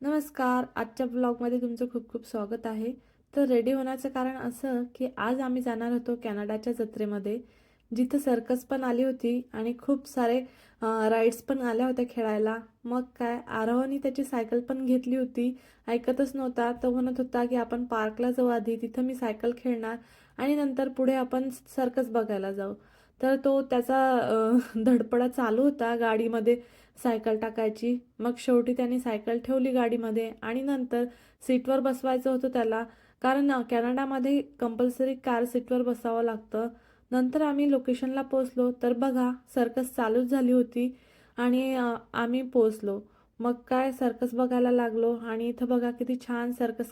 नमस्कार आजच्या ब्लॉगमध्ये तुमचं खूप खूप स्वागत आहे. तर रेडी होण्याचं कारण असं की आज आम्ही जाणार होतो कॅनडाच्या जत्रेमध्ये जिथं सर्कस पण आली होती आणि खूप सारे राईड्स पण आल्या होत्या खेळायला. मग काय आरोहनी त्याची सायकल पण घेतली होती. ऐकतच नव्हता तो म्हणत होता की आपण पार्कला जाऊ आधी तिथं मी सायकल खेळणार आणि नंतर पुढे आपण सर्कस बघायला जाऊ. तर तो त्याचा धडपडा चालू होता गाडीमध्ये. सायकल टाकायची. मग शेवटी त्याने सायकल ठेवली गाडीमध्ये आणि नंतर सीटवर बसवायचं होतं त्याला. कारण कॅनडामध्ये कंपल्सरी कार सीटवर बसावं लागतं. नंतर आम्ही लोकेशनला पोचलो तर बघा सर्कस चालूच झाली होती आणि आम्ही पोचलो मग काय सर्कस बघायला लागलो आणि इथं बघा किती छान circus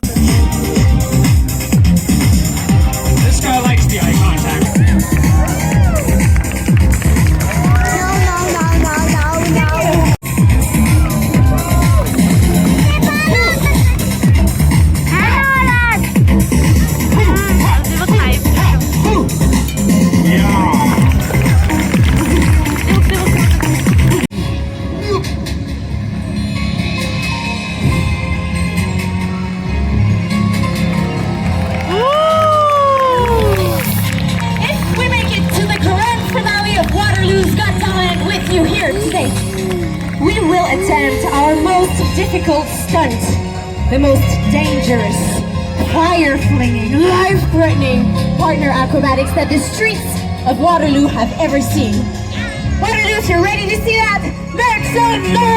difficult stunt, the most dangerous, fire-flinging, life-threatening partner acrobatics that the streets of Waterloo have ever seen. Waterloo, if you're ready to see that, make some noise!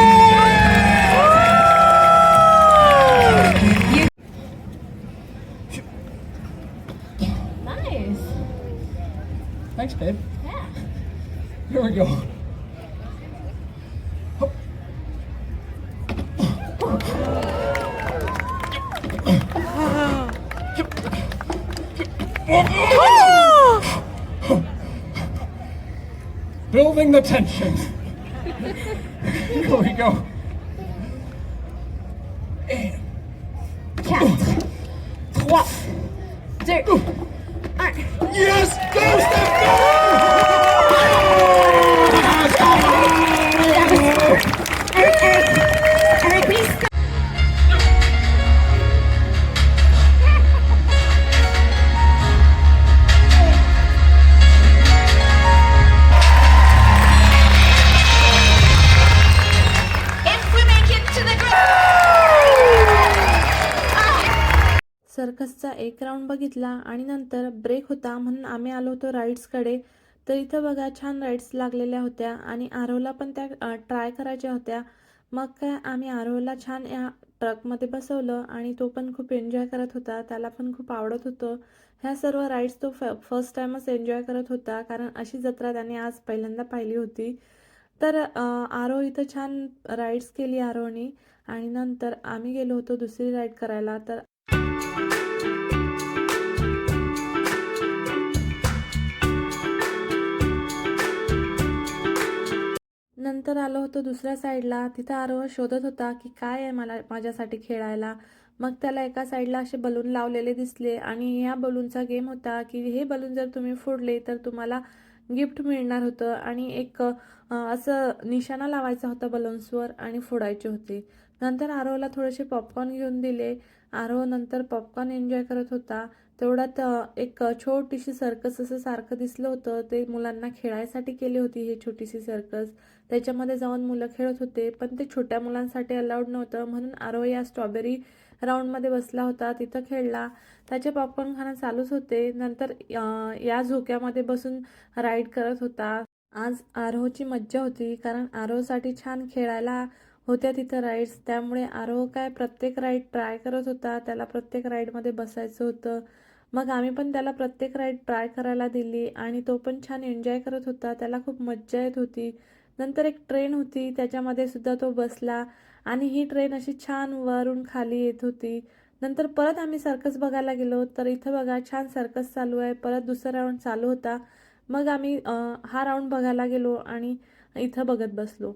Nice. Thanks, babe. Yeah. Here we go. Building the tension. Here we go. And. Yes! सर्कसचा एक round बघितला आणि नंतर break होता म्हणून आम्ही आलो होतो राईड्सकडे तर इथं बघा छान राईड्स लागलेल्या होत्या आणि आरोला पण त्या ट्राय करायच्या होत्या. मग काय आम्ही आरोला छान या ट्रकमध्ये बसवलं आणि तो पण खूप एन्जॉय करत होता. त्याला पण खूप आवडत होतं. ह्या सर्व राईड्स तो फ फर्स्ट टाईमच एन्जॉय करत होता कारण अशी जत्रा त्याने आज पहिल्यांदा पाहिली होती. तर आरो इथं छान राईड्स केली आरोनी आणि नंतर आम्ही गेलो होतो दुसरी राईड करायला. तर नंतर आलो होतो दुसऱ्या साईडला. तिथं आरोह शोधत होता की काय आहे मला माझ्यासाठी खेळायला. मग त्याला एका साईडला असे बलून लावलेले दिसले आणि ह्या बलूनचा गेम होता की हे बलून जर तुम्ही फोडले तर तुम्हाला गिफ्ट मिळणार होतं आणि एक असं निशाणा लावायचा होता बलून्सवर आणि फोडायचे होते. नंतर आरोहला थोडेसे पॉपकॉर्न घेऊन दिले. आरोह नंतर पॉपकॉर्न एन्जॉय करत होता. तेवढ्यात एक छोटीशी सर्कस असं सारखं दिसलं होतं. ते मुलांना खेळायसाठी केली होती ही छोटीशी सर्कस त्याच्यामध्ये जाऊन मुलं खेळत होते पण ते छोट्या मुलांसाठी अलाउड नव्हतं. म्हणून आरो या स्ट्रॉबेरी राऊंडमध्ये बसला होता तिथं खेळला. त्याचे पॉपकॉर्न खाणं चालूच होते. नंतर या झोक्यामध्ये बसून राईड करत होता. आज आरोहची मज्जा होती कारण आरोहसाठी छान खेळायला होत्या तिथं राईड्स त्यामुळे आरोह काय प्रत्येक राईड ट्राय करत होता. त्याला प्रत्येक राईडमध्ये बसायचं होतं. मग आम्ही पण त्याला प्रत्येक राईड ट्राय करायला दिली आणि तो पण छान एन्जॉय करत होता. त्याला खूप मज्जा येत होती. नंतर एक ट्रेन होती. त्याच्यामध्ये सुद्धा तो बसला आणि ही ट्रेन अशी छान वरून खाली येत होती. नंतर परत आम्ही सर्कस बघायला गेलो. तर इथं बघा छान सर्कस चालू आहे. परत दुसरा राऊंड चालू होता. मग आम्ही हा राऊंड बघायला गेलो आणि इथं बघत बसलो.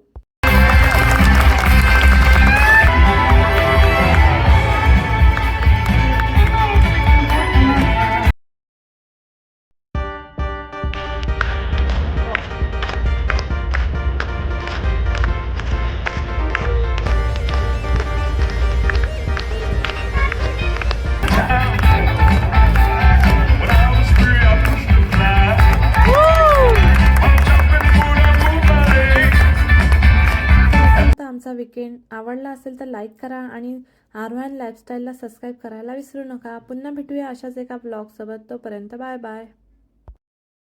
आमचा विकेंड आवडला असेल तर लाईक करा आणि आरोहन लाईफस्टाईलला सबस्क्राईब करायला विसरू नका. पुन्हा भेटूया अशाच एका ब्लॉगसोबत तोपर्यंत बाय बाय